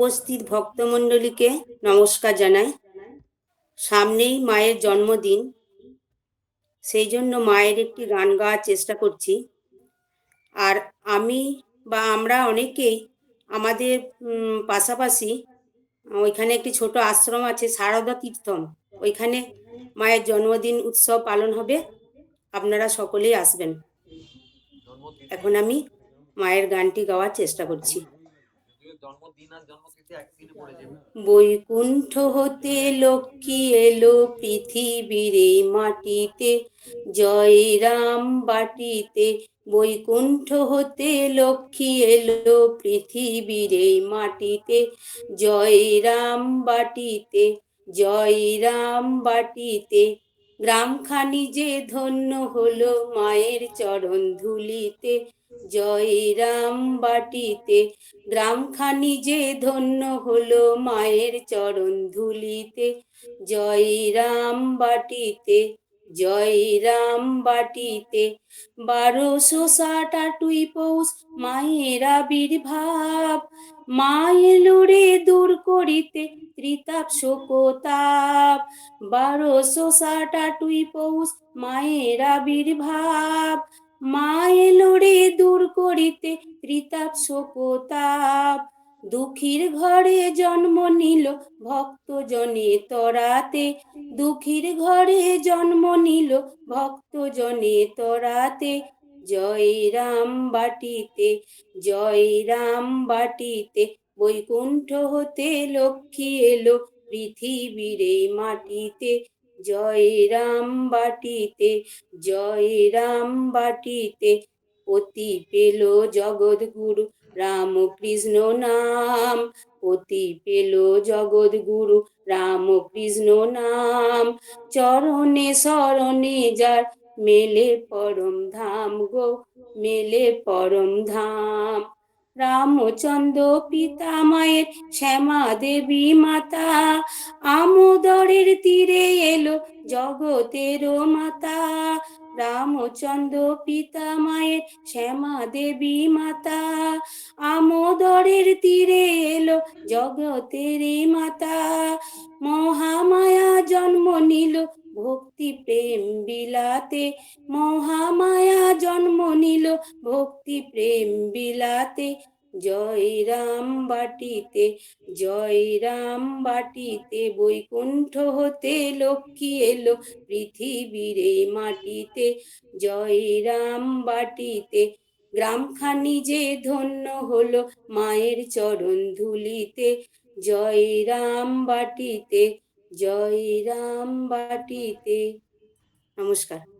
উপস্থিত ভক্তমণ্ডলীকে নমস্কার জানাই। সামনেই মায়ের জন্মদিন। সেই জন্য মায়ের একটি গান গাওয়ার চেষ্টা করছি। আর আমি বা আমরা অনেকেই আমাদের পাশাপাশি ওইখানে একটি ছোট আশ্রম আছে শারদা তীর্থম। ওইখানে মায়ের জন্মদিন উৎসব পালন হবে। আপনারা সকলেই আসবেন। এখন আমি মায়ের গানটি গাওয়ার চেষ্টা করছি। বৈকুণ্ঠ হতে লক্ষ্মী এলো পৃথিবীর এই মাটিতে। জয় রাম বাটিতে। বৈকুণ্ঠ হতে লক্ষ্মী এলো পৃথিবীর এই মাটিতে। জয় রাম বাটিতে। জয় রাম বাটিতে। গ্রামখানি যে ধন্য হলো মায়ের চরণ ধুলিতে। জয় রাম বাটিতে। গ্রামখানি যে ধন্য হলো মায়ের চরণ ধুলিতে। জয় রাম বাটিতে, জয় রাম বাটিতে। বারোশো ষাট আটুই পৌষ, মায়ের আবির্ভাব। মা এলো রে দূর করিতে, ত্রিতাপ শোকতাপ। বারোশো ষাট আটুই পৌষ, মায়ের আবির্ভাব। মা এলো রে দূর করিতে ত্রিতাপ শোকতাপ। দুঃখীর ঘরে জন্ম নিল ভক্ত জনে তরাতে। দুঃখীর ঘরে জন্ম নিল ভক্ত জনে তরাতে। জয় রাম বাটিতে, জয় রাম বাটিতে। বৈকুণ্ঠ হতে লক্ষ্মী এলো পৃথিবীর মাটিতে। জয় রাম বাটিতে, জয় রাম বাটিতে। অতি পেল জগৎগুরু রামকৃষ্ণ নাম। অতি পেল জগৎগুরু রামকৃষ্ণ নাম। চরণে শরণে যার মেলে পরম ধাম গো, মেলে পরম ধাম। রামচন্দ্র পিতা মায়ের শ্যামা দেবী মাতা, আমোদরের তীরে এলো জগতের মাতা। রামচন্দ্র পিতা মায়ের শ্যামা দেবী মাতা, আমোদরের তীরে এলো জগতের মাতা। মহামায়া জন্ম নিল ভক্তি প্রেম বিলাতে, মহামায়া ভক্তি প্রেম বিলাতে, জয় রাম বাটিতে, জয় রাম বাটিতে বৈকুণ্ঠ হতে লক্ষ্মী এলো পৃথিবীর মাটিতে, জয় রাম বাটিতে। গ্রামখানি যে ধন্য হলো মায়ের চরণ ধুলিতে, জয় রাম বাটিতে, জয় রাম বাটিতে। নমস্কার।